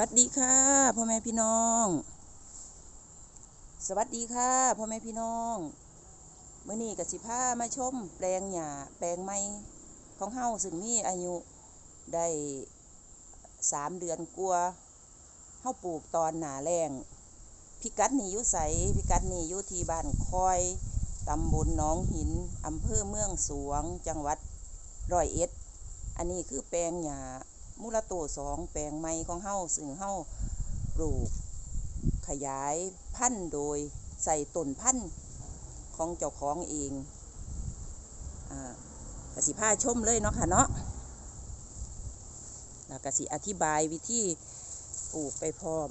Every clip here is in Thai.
วัสดีค่ะพ่อแม่พี่น้อง สวัสดีค่ะพ่อแม่พี่น้องเมื่อนี้กสิพามาชม แปลงหญ้าแปลงไม้ของเฮาซึ่งมีอายุได้สามเดือนกลัวเฮาปลูกตอนหนาแรงพิกัดนี่ยู่ใสพิกัดนี่ยู่ที่บ้านคอยตำบลหนองหินอำเภอเมืองสวง จังหวัดร้อยเอ็ด อันนี้คือแปลงหญ้า มูลโตสองแปลงไม้ของเฮาซึ่งเฮาปลูกขยายพันธุ์โดยใส่ต้นพันธุ์ของเจ้าของเองอ่ากสิพาชมเลยเนาะค่ะเนาะแล้วกสิอธิบายวิธีปลูกไปพร้อม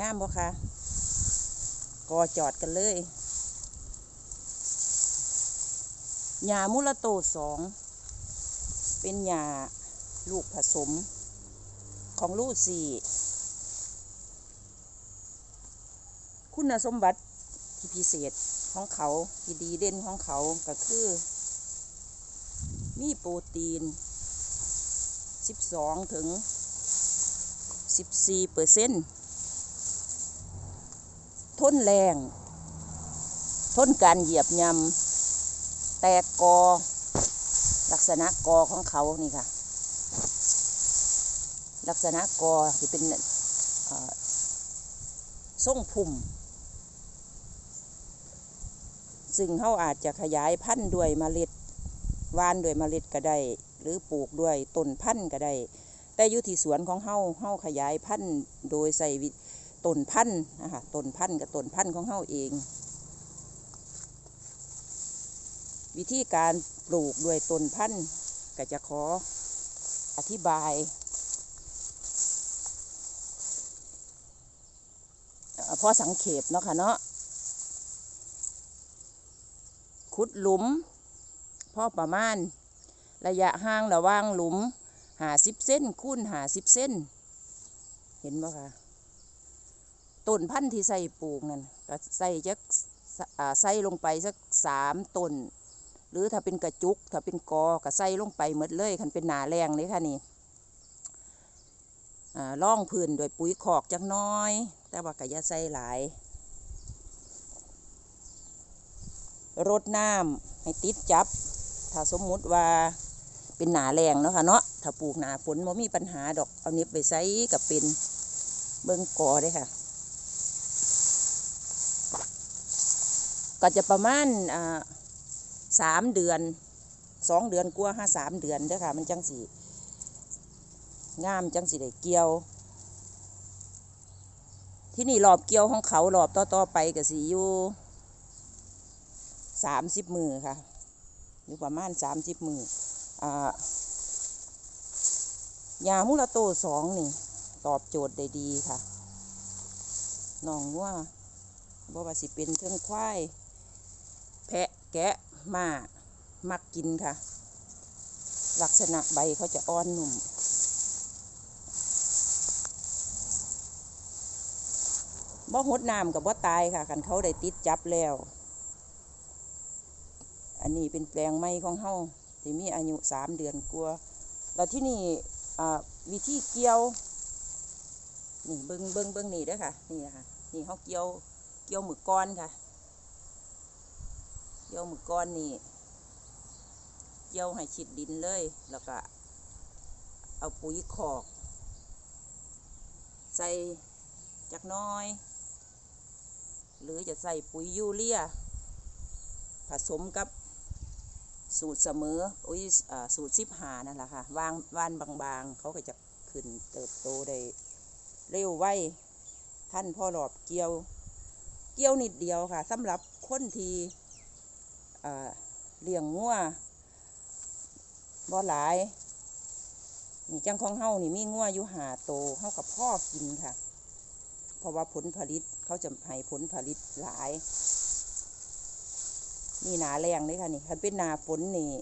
งามบ่คะกอจอดกันเลยหญ้ามุละโตสอง เป็นหญ้าลูกผสมของลูกสี่ คุณสมบัติที่พิเศษของเขาที่ดีเด่นของเขาก็คือ มีโปรตีน 12 ถึง 14เปอร์เซ็นต์ทนแรง ทนการเหยียบยำแตกกอ ลักษณะกอของเขานี่ค่ะ ลักษณะกอจะเป็นเอ่อทรงพุ่มซึ่งเขาอาจจะขยายพันธุ์ด้วยเมล็ดวานด้วยเมล็ดก็ได้ หรือปลูกด้วยต้นพันธุ์ก็ได้ แต่อยู่ที่สวนของเฮาเฮาขยายพันธุ์โดยใส่ต้นพันธุ์นะคะต้นพันธุ์กับต้นพันธุ์ของเฮาเอง วิธีการปลูกด้วยต้นพันธุ์ก็จะขออธิบายพ่อพอสังเขปเนาะค่ะเนาะขุดหลุมพ่อประมาณ ระยะห่างระว่างหลุมหาสิบเส้นคูณหาสิบเส้น เห็นบ่คะต้นพันธุ์ที่ใส่ปลูกนั่นก็ใส่จักใส่ลงไปสักสามต้น รือถ้าเป็นกระจุก ถ้าเป็นกอก็ใส่ลงไปหมดเลยคันเป็นหนาแรงเลยค่ะนี่อ่าล่องพื้นด้วยปุ๋ยขอกจักน้อย แต่ว่าก็อย่าใส่หลายรดน้ำให้ติดจับ ถ้าสมมุติว่าเป็นหนาแรงเนาะค่ะเนาะถ้าปลูกหนาฝนบ่มีปัญหาดอกเอาน็บไปใส่กับเป็นเบิ่งกอได้ค่ะ ก็จะประมาณอ่า สามเดือนสองเดือนกว่าห้าสามเดือนเด้อค่ะ มันจังสีงามจังสิได้เกี่ยว ที่นี่รอบเกี่ยวของเขารอบต่อๆไปก็สิอยู่สามสิบมือค่ะ อยู่ประมาณสามสิบมืออ่ายามุระโตสองนี่ ตอบโจทย์ได้ดีค่ะน้องว่าบ่ว่าสิเป็นเทิงควาย แพะแกะ ม้ามักกินค่ะ ลักษณะใบเขาจะอ่อนหนุ่ม บ่หดน้ำกับบ่ตายค่ะกันเขาได้ติดจับแล้ว อันนี้เป็นแปลงไม้ของเฮาที่มีอายุสามเดือนกว่าแล้วที่นี่วิธีเกี่ยว นี่เบิ้งเบิ้งเบิ้งนี่ด้อค่ะ นี่นะคะนี่เขาเกี่ยว เกี่ยวหมือก้อนค่ะ เกี่ยวมือก้อนนี่เกี่ยวให้ชิดดินเลย แล้วก็ เอาปุ๋ยขอก ใส่จักน้อย หรือจะใส่ปุ๋ยยูเรีย ผสมกับสูตรเสมออุ้ยสูตรซิบหานั่นแหละค่ะวางว่านบางๆ เขาก็จะขึ้นเติบโตได้เร็วไวท่านพ่อหลอบเกี่ยว เกี่ยวนิดเดียวค่ะสำหรับคนที่ เลี้ยงงัวบ่หลาย นี่จังของเฮานี่มีงัวอยู่หาโตเฮากับพ่อกินค่ะ เพราะว่าผลผลิตเขาจะให้ผลผลิตหลาย นี่หนาแรงเลยค่ะนี่คันเป็นนาฝนนี่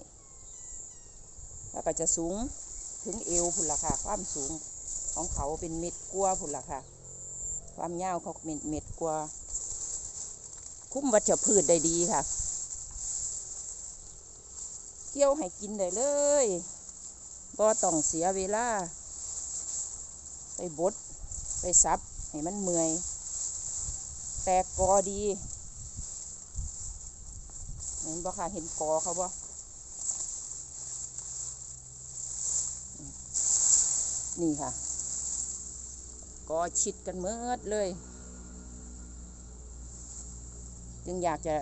แล้วก็จะสูงถึงเอวพุ่นละค่ะ ความสูงของเขาเป็นเม็ดกลัวพุ่นละค่ะ ความยาวเขาเม็ดเม็ดกลัว คุ้มวัชพืชได้ดีค่ะ เกี่ยวให้กินได้เลยบ่ต้องเสียเวลา ไปบด ไปซับ ให้มันเมื่อย แตกกอดีเห็นบ่ค่ะเห็นกอเขาบ่นี่ค่ะ กอชิดกันเมิดเลย จึงอยากจะ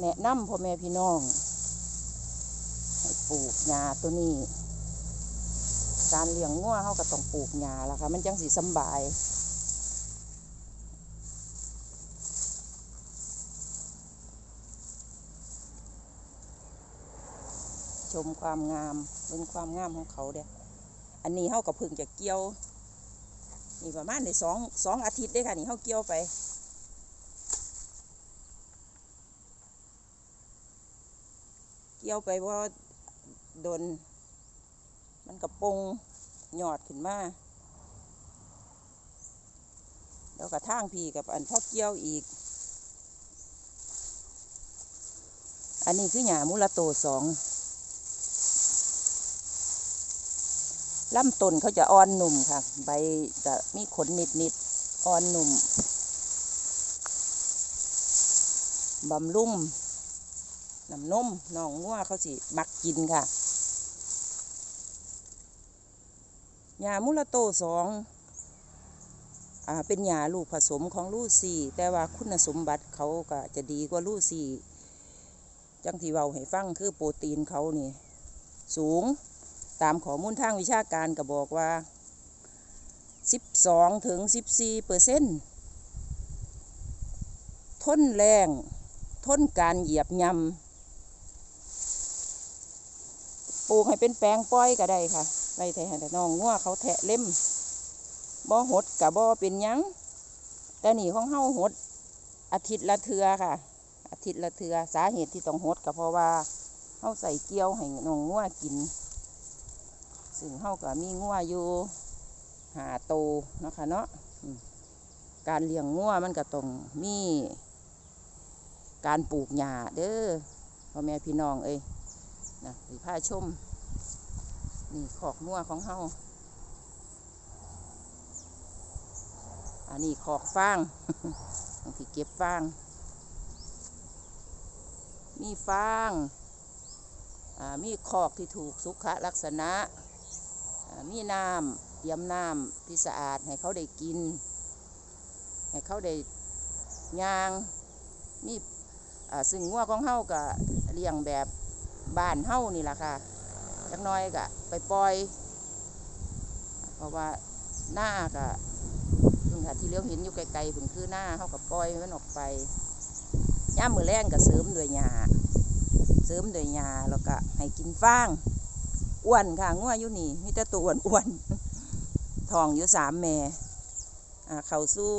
แนะนำพ่อแม่พี่น้อง ปลูกหญ้าตัวนี้ การเลี้ยงงัวเขาก็ต้องปลูกหญ้าละค่ะ มันจังสีสบายชมความงามเป็นความงามของเขาเด้ออันนี้เขาก็เพึ่งจะเกี่ยว นี่ประมาณในสองสองอาทิตย์เด้ค่ะ นี่เขาเกี่ยวไป เกี่ยวไปว่า ดน มันกระปงหยอดขึ้นมาแล้วกระทางพีกับอันพ่อเกี่ยวอีก อันนี้คือหญ้ามุระโตสองลำต้นเขาจะอ่อนหนุ่มค่ะ ใบจะมีขนนิดนิดอ่อนหนุ่มบำรุง น้ำนมน้องงัวเขาสิมักกินค่ะหญ้ามุระโตสองอ่าเป็นหญ้าลูกผสมของลูซี่ แต่ว่าคุณสมบัติเขาก็จะดีกว่าลูซี่ จังที่เว้าให้ฟังคือโปรตีนเขานี่ สูงตามข้อมูลทางวิชาการก็บอกว่า 12 ถึง 14เปอร์เซ็นต์ทนแรงทนการเหยียบยำป ลูกให้เป็นแปลงป้อยก็ได้ค่ะไว้แต่ให้แต่น้องงัวเขาแทะเล่มบ่หดกับบ่เป็นยังแต่นี่ของเฮาหด อาทิตย์ละเทือค่ะ อาทิตย์ละเทือสาเหตุที่ต้องหดก็เพราะว่าเฮาใส่เกี๊ยวให้น้องงัวกิน ซึ่งเฮาก็มีงัวอยู่หาโตนะคะเนาะการเลี้ยงงัวมันก็ต้องมี การปลูกหญ้าเด้อพ่อแม่พี่น้องเอ้ย นะสิพาชุ่มนี่ขอกงัวของเฮาอันนี้ขอกฟางบางทีเก็บฟาง มีฟางอ่ามีคอกที่ถูกสุขลักษณะ มีน้ำเตรียมน้ำที่สะอาดให้เขาได้กิน ให้เขาได้ย่าง มีอ่าซึ่งงัวของเฮาก็เลี้ยงแบบ บ้านเฮ้านี่แหละค่ะจักน้อยก็ไปปล่อย เพราะว่าหน้าก็พึ่งค่ะที่เลี้ยวเห็นอยู่ไกลๆพึ่งคือหน้าเฮาก็ปล่อยมันออกไปย่ามมือแรงก็เสริมด้วยหญ้าเสริมด้วยหญ้าแล้วก็ให้กินฟางอ้วนค่ะงัวอยู่นี่มีแต่ตัวอ้วนอ้วนๆทองอยู่สามแม่เขาสู่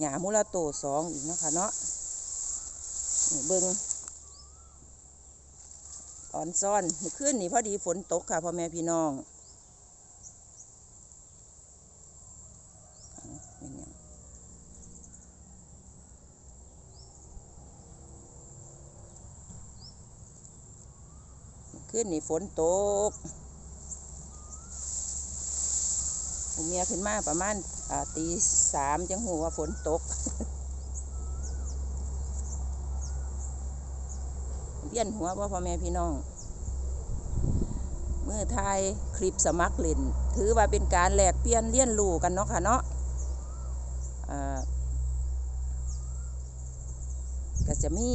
หญ้ามูลาโตสองอีกเนาะค่ะเนาะเบิง อ่อนซ่อนเมื่อคืนนี่พอดีฝนตกค่ะพ่อแม่พี่น้องขึ้นนี่ฝนตกผมเมียขึ้นมาประมาณตีสามจังหูว่าฝนตก เวียนหัวว่าพ่อแม่พี่น้อง เมื่อไทยคลิปสมัครเล่น ถือว่าเป็นการแลกเปลี่ยนเลี้ยนรู้กันเนาะค่ะเนาะก็จะมี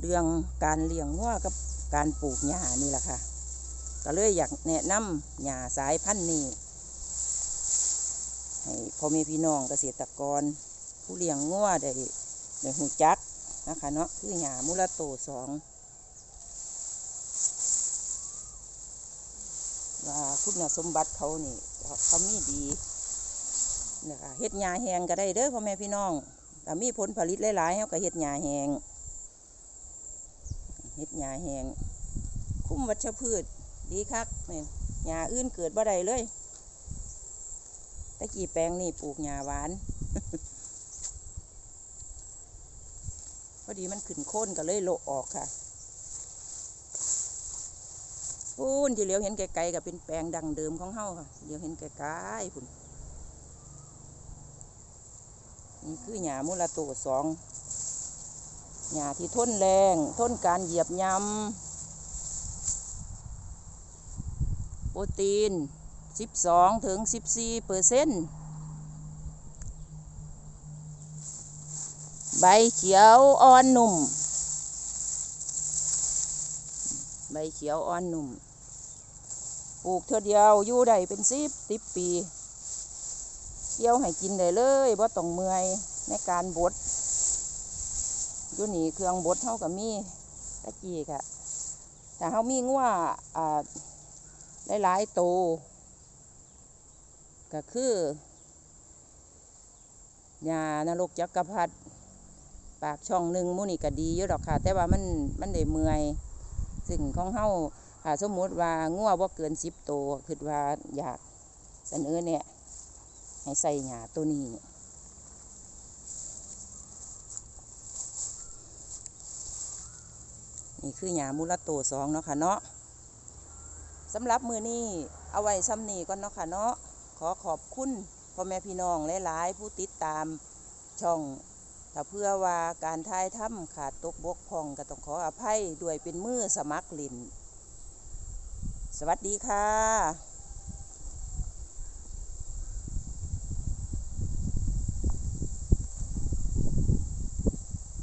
เรื่องการเลี้ยงงัวกับการปลูกหญ้านี่แหละค่ะ ก็เลยอยากแนะนำหญ้าสายพันธุ์นี้ให้พ่อแม่พี่น้องเกษตรกร ผู้เลี้ยงงัวได้ได้หูจัก นะคะเนาะคือหญ้ามุระโตสองว่าคุณสมบัติเขานี่เขามีดีนะคะเฮ็ดหญ้าแหงก็ได้เด้อพ่อแม่พี่น้องแต่มีผลผลิตหลายๆเขาก็เฮ็ดหญ้าแหงเฮ็ดหญ้าแหงคุ้มวัชพืชดีคักนี่หญ้าอื่นเกิดบ่ได้เลยตะกี้แปลงนี่ปลูกหญ้าหวาน พอดีมันขึ้นโค่นก็เลยโละออกค่ะพูนที่เหลียวเห็นไกลๆก็เป็นแปลงดังเดิมของเฮาค่ะเลียวเห็นไกลๆพุ่นนี่คือหญ้ามูลาโตสองหญ้าที่ทนแรงทนการเหยียบย่ำโปรตีน 12ถึง14เปอร์เซ็นต์ ใบเขียวอ่อนนุ่ม ใบเขียวอ่อนนุ่ม ปลูกเท่าเดียวอยู่ได้เป็นสิบสิบปี เกี่ยวให้กินได้เลยว่าต้องเมื่อยในการบดอยู่นี่เครื่องบดเท่ากับมีตะกี้กะแต่เขามีงัวอ่าหลายๆโตวก็คือหญ้านรกจักรพรรดิ ปากช่องหนึ่งมูนี่ก็ดีอยู่ดอกค่ะ แต่ว่ามันมันได้เมื่อยซึ่งของเฮาถ้าสมมุติว่างัวบ่เกินสิบตัวคิดว่าอยากเสนอเนี่ยให้ใส่หญ้าตัวนี้นี่คือหญ้ามูลโตสองเนาะค่ะเนาะสำหรับมือนี้เอาไว้ซ้ำนี้ก่อนเนาะค่ะเนาะขอขอบคุณพ่อแม่พี่น้องหลายๆผู้ติดตามช่อง ถ้าเพื่อว่าการทายถ้ำขาดตกบกพร่องก็ต้องขออภัยด้วยเป็นมือสมัครลิน สวัสดีค่ะ